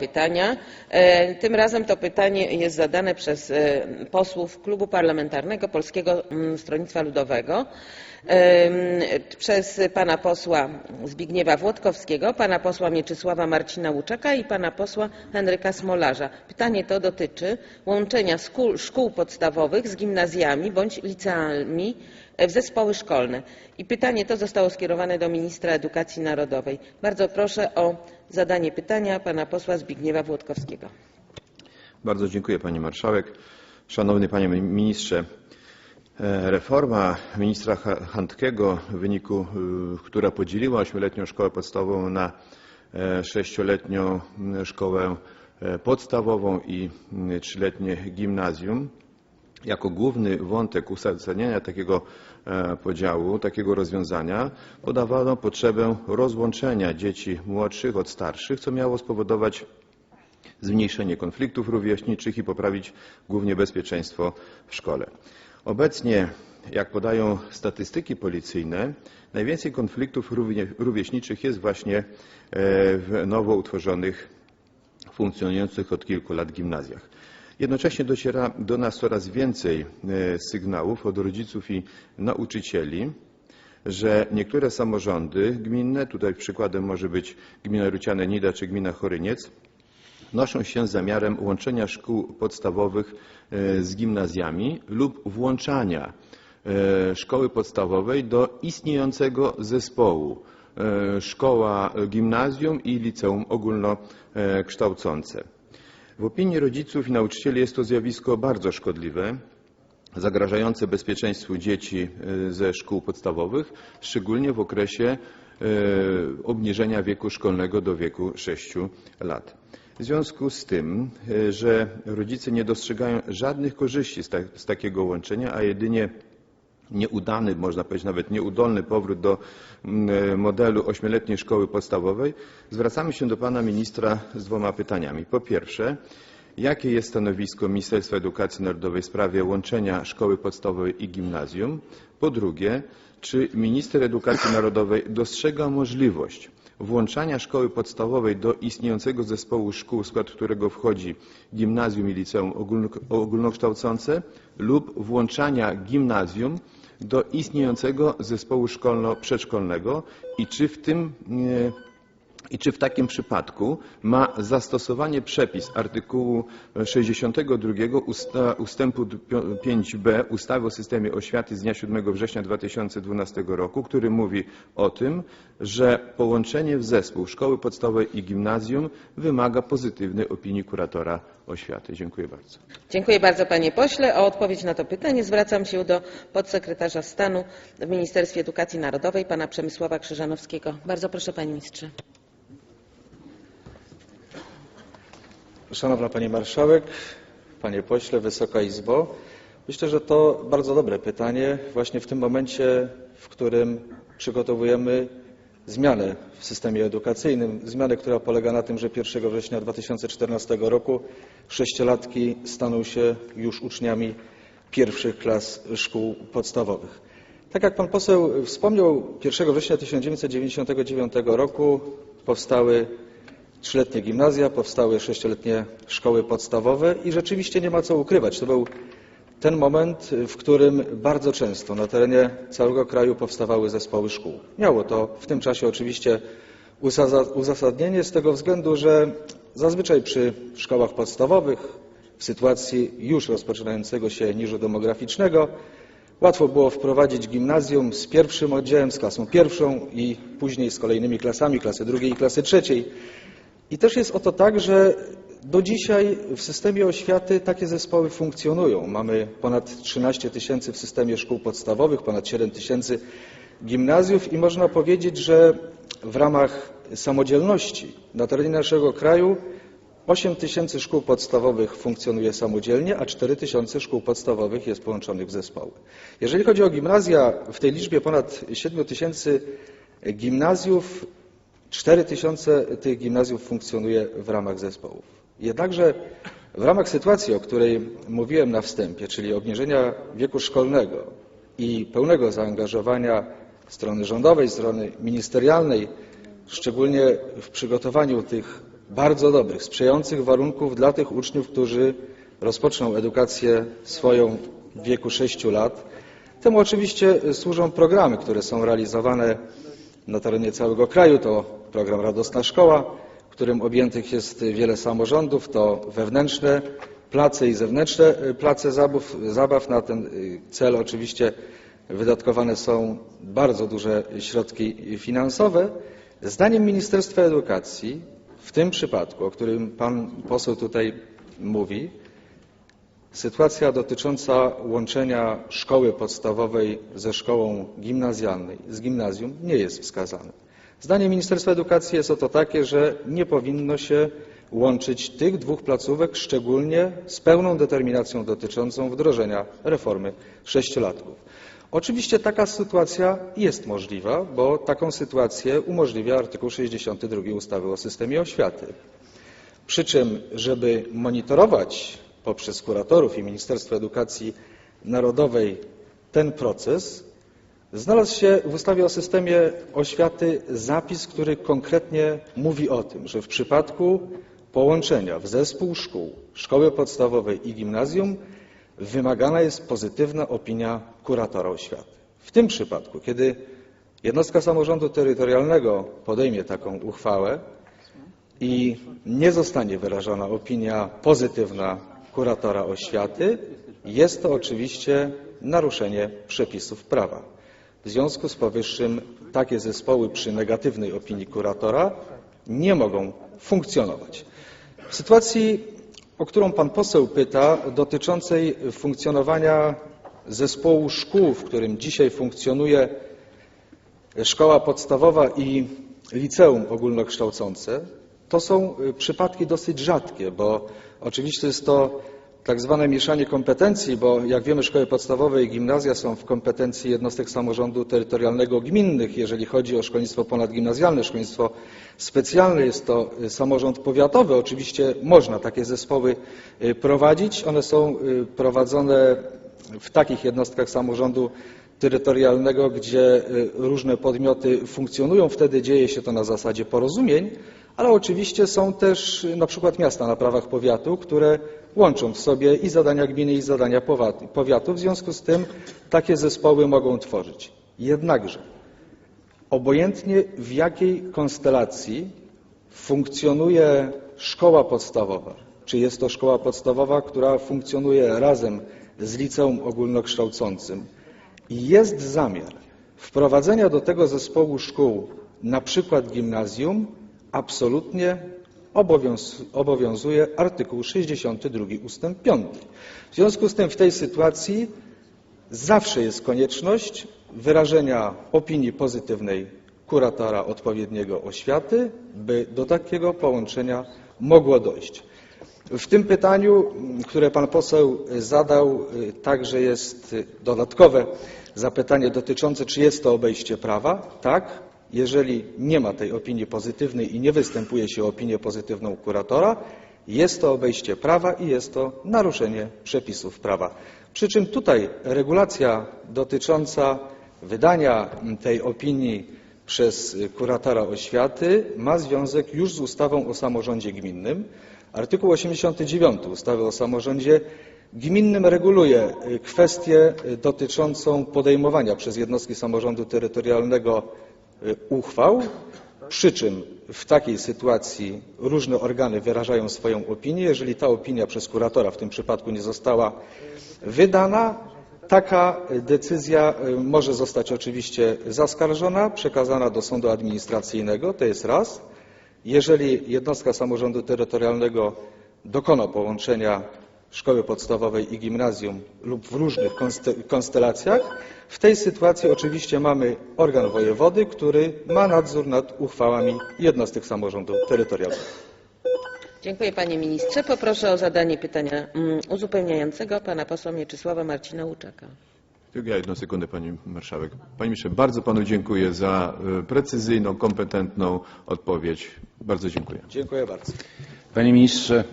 pytania. E, Tym razem to pytanie jest zadane przez e, posłów Klubu Parlamentarnego Polskiego mm, Stronnictwa Ludowego, em, przez pana posła Zbigniewa Włodkowskiego, pana posła Mieczysława Marcina Łuczaka i pana posła Henryka Smolarza. Pytanie to dotyczy łączenia szkół podstawowych z gimnazjami bądź liceami w zespoły szkolne. I pytanie to zostało skierowane do ministra edukacji narodowej. Bardzo proszę o zadanie pytania pana posła Zbigniewa Włodkowskiego. Bardzo dziękuję Pani Marszałek. Szanowny Panie Ministrze, e, reforma ministra Ha- Handkego, w wyniku y, która podzieliła ośmioletnią szkołę podstawową na e, sześcioletnią szkołę e, podstawową i m, trzyletnie gimnazjum, jako główny wątek uzasadniania takiego e, podziału, takiego rozwiązania podawano potrzebę rozłączenia dzieci młodszych od starszych, co miało spowodować zmniejszenie konfliktów rówieśniczych i poprawić głównie bezpieczeństwo w szkole. Obecnie, jak podają statystyki policyjne, najwięcej konfliktów rówieśniczych jest właśnie e, w nowo utworzonych, funkcjonujących od kilku lat gimnazjach. Jednocześnie dociera do nas coraz więcej e, sygnałów od rodziców i nauczycieli, że niektóre samorządy gminne, tutaj przykładem może być gmina Ruciane-Nida czy gmina Choryniec, noszą się z zamiarem łączenia szkół podstawowych e, z gimnazjami lub włączania e, szkoły podstawowej do istniejącego zespołu szkoła, gimnazjum i liceum ogólnokształcące. W opinii rodziców i nauczycieli jest to zjawisko bardzo szkodliwe, zagrażające bezpieczeństwu dzieci e, ze szkół podstawowych, szczególnie w okresie e, obniżenia wieku szkolnego do wieku 6 lat. W związku z tym, e, że rodzice nie dostrzegają żadnych korzyści z, tak, z takiego łączenia, a jedynie nieudany, można powiedzieć nawet nieudolny powrót do mm, modelu ośmioletniej szkoły podstawowej, zwracamy się do pana ministra z dwoma pytaniami. Po pierwsze, jakie jest stanowisko Ministerstwa Edukacji Narodowej w sprawie łączenia szkoły podstawowej i gimnazjum? Po drugie, czy minister edukacji narodowej dostrzega możliwość włączania szkoły podstawowej do istniejącego zespołu szkół, w skład którego wchodzi gimnazjum i liceum ogólno- ogólnokształcące lub włączania gimnazjum do istniejącego zespołu szkolno-przedszkolnego i czy w tym i czy w takim przypadku ma zastosowanie przepis artykułu 62 usta, ustępu 5b ustawy o systemie oświaty z dnia 7 września 2012 roku, który mówi o tym, że połączenie w zespół szkoły podstawowej i gimnazjum wymaga pozytywnej opinii kuratora oświaty. Dziękuję bardzo. Dziękuję bardzo panie pośle. O odpowiedź na to pytanie zwracam się do podsekretarza stanu w Ministerstwie Edukacji Narodowej pana Przemysława Krzyżanowskiego. Bardzo proszę panie ministrze. Szanowna Pani Marszałek, Panie Pośle, Wysoka Izbo. Myślę, że to bardzo dobre pytanie właśnie w tym momencie, w którym przygotowujemy zmianę w systemie edukacyjnym. Zmianę, która polega na tym, że 1 września 2014 roku sześciolatki staną się już uczniami pierwszych klas szkół podstawowych. Tak jak Pan poseł wspomniał, 1 września 1999 roku powstały trzyletnie gimnazja, powstały sześcioletnie szkoły podstawowe i rzeczywiście nie ma co ukrywać. To był ten moment, w którym bardzo często na terenie całego kraju powstawały zespoły szkół. Miało to w tym czasie oczywiście uzasadnienie z tego względu, że zazwyczaj przy szkołach podstawowych w sytuacji już rozpoczynającego się niżu demograficznego łatwo było wprowadzić gimnazjum z pierwszym oddziałem, z klasą pierwszą i później z kolejnymi klasami, klasy drugiej i klasy trzeciej. I też jest o to tak, że do dzisiaj w systemie oświaty takie zespoły funkcjonują. Mamy ponad 13 tysięcy w systemie szkół podstawowych, ponad 7 tysięcy gimnazjów i można powiedzieć, że w ramach samodzielności na terenie naszego kraju 8 tysięcy szkół podstawowych funkcjonuje samodzielnie, a 4 tysiące szkół podstawowych jest połączonych w zespoły. Jeżeli chodzi o gimnazja, w tej liczbie ponad 7 tysięcy gimnazjów 4 tysiące tych gimnazjów funkcjonuje w ramach zespołów. Jednakże w ramach sytuacji, o której mówiłem na wstępie, czyli obniżenia wieku szkolnego i pełnego zaangażowania strony rządowej, strony ministerialnej, szczególnie w przygotowaniu tych bardzo dobrych, sprzyjających warunków dla tych uczniów, którzy rozpoczną edukację swoją w wieku 6 lat. Temu oczywiście służą programy, które są realizowane na terenie całego kraju. To program Radosna Szkoła, którym objętych jest wiele samorządów, to wewnętrzne place i zewnętrzne place zabaw. zabaw. Na ten y, cel oczywiście wydatkowane są bardzo duże środki finansowe. Zdaniem Ministerstwa Edukacji w tym przypadku, o którym pan poseł tutaj mówi, sytuacja dotycząca łączenia szkoły podstawowej ze szkołą gimnazjalnej, z gimnazjum nie jest wskazana. Zdanie Ministerstwa Edukacji jest oto takie, że nie powinno się łączyć tych dwóch placówek, szczególnie z pełną determinacją dotyczącą wdrożenia reformy sześciolatków. Oczywiście taka sytuacja jest możliwa, bo taką sytuację umożliwia artykuł 62 ustawy o systemie oświaty. Przy czym, żeby monitorować poprzez kuratorów i Ministerstwo Edukacji Narodowej ten proces, znalazł się w ustawie o systemie oświaty zapis, który konkretnie mówi o tym, że w przypadku połączenia w zespół szkół szkoły podstawowej i gimnazjum wymagana jest pozytywna opinia kuratora oświaty. W tym przypadku, kiedy jednostka samorządu terytorialnego podejmie taką uchwałę i nie zostanie wyrażona opinia pozytywna kuratora oświaty, jest to oczywiście naruszenie przepisów prawa. W związku z powyższym takie zespoły przy negatywnej opinii kuratora nie mogą funkcjonować. W sytuacji, o którą pan poseł pyta, dotyczącej funkcjonowania zespołu szkół, w którym dzisiaj funkcjonuje szkoła podstawowa i liceum ogólnokształcące, to są przypadki dosyć rzadkie, bo oczywiście jest to tak zwane mieszanie kompetencji, bo jak wiemy szkoły podstawowe i gimnazja są w kompetencji jednostek samorządu terytorialnego gminnych. Jeżeli chodzi o szkolnictwo ponadgimnazjalne, szkolnictwo specjalne, jest to samorząd powiatowy. Oczywiście można takie zespoły y, prowadzić. One są y, prowadzone w takich jednostkach samorządu terytorialnego, gdzie y, różne podmioty funkcjonują. Wtedy dzieje się to na zasadzie porozumień, ale oczywiście są też na przykład miasta na prawach powiatu, które łączą w sobie i zadania gminy, i zadania powiatu. W związku z tym takie zespoły mogą tworzyć. Jednakże obojętnie w jakiej konstelacji funkcjonuje szkoła podstawowa, czy jest to szkoła podstawowa, która funkcjonuje razem z liceum ogólnokształcącym jest zamiar wprowadzenia do tego zespołu szkół na przykład gimnazjum, absolutnie obowiązuje artykuł 62 ustęp 5. W związku z tym w tej sytuacji zawsze jest konieczność wyrażenia opinii pozytywnej kuratora odpowiedniego oświaty, by do takiego połączenia mogło dojść. W tym pytaniu, które pan poseł zadał, także jest dodatkowe zapytanie dotyczące, czy jest to obejście prawa. Tak, jeżeli nie ma tej opinii pozytywnej i nie występuje się o opinię pozytywną kuratora, jest to obejście prawa i jest to naruszenie przepisów prawa. Przy czym tutaj regulacja dotycząca wydania tej opinii przez kuratora oświaty ma związek już z ustawą o samorządzie gminnym. Artykuł 89 ustawy o samorządzie gminnym reguluje kwestię dotyczącą podejmowania przez jednostki samorządu terytorialnego uchwał, przy czym w takiej sytuacji różne organy wyrażają swoją opinię. Jeżeli ta opinia przez kuratora w tym przypadku nie została wydana, taka decyzja y, może zostać oczywiście zaskarżona, przekazana do sądu administracyjnego, to jest raz. Jeżeli jednostka samorządu terytorialnego dokona połączenia szkoły podstawowej i gimnazjum lub w różnych konstelacjach. W tej sytuacji oczywiście mamy organ wojewody, który ma nadzór nad uchwałami jednostek samorządu terytorialnego. Dziękuję panie ministrze. Poproszę o zadanie pytania mm, uzupełniającego pana posła Mieczysława Marcina Łuczaka. Tylko ja jedną sekundę Pani Marszałek. Panie Ministrze, bardzo Panu dziękuję za y, precyzyjną, kompetentną odpowiedź. Bardzo dziękuję. Dziękuję bardzo. Panie ministrze,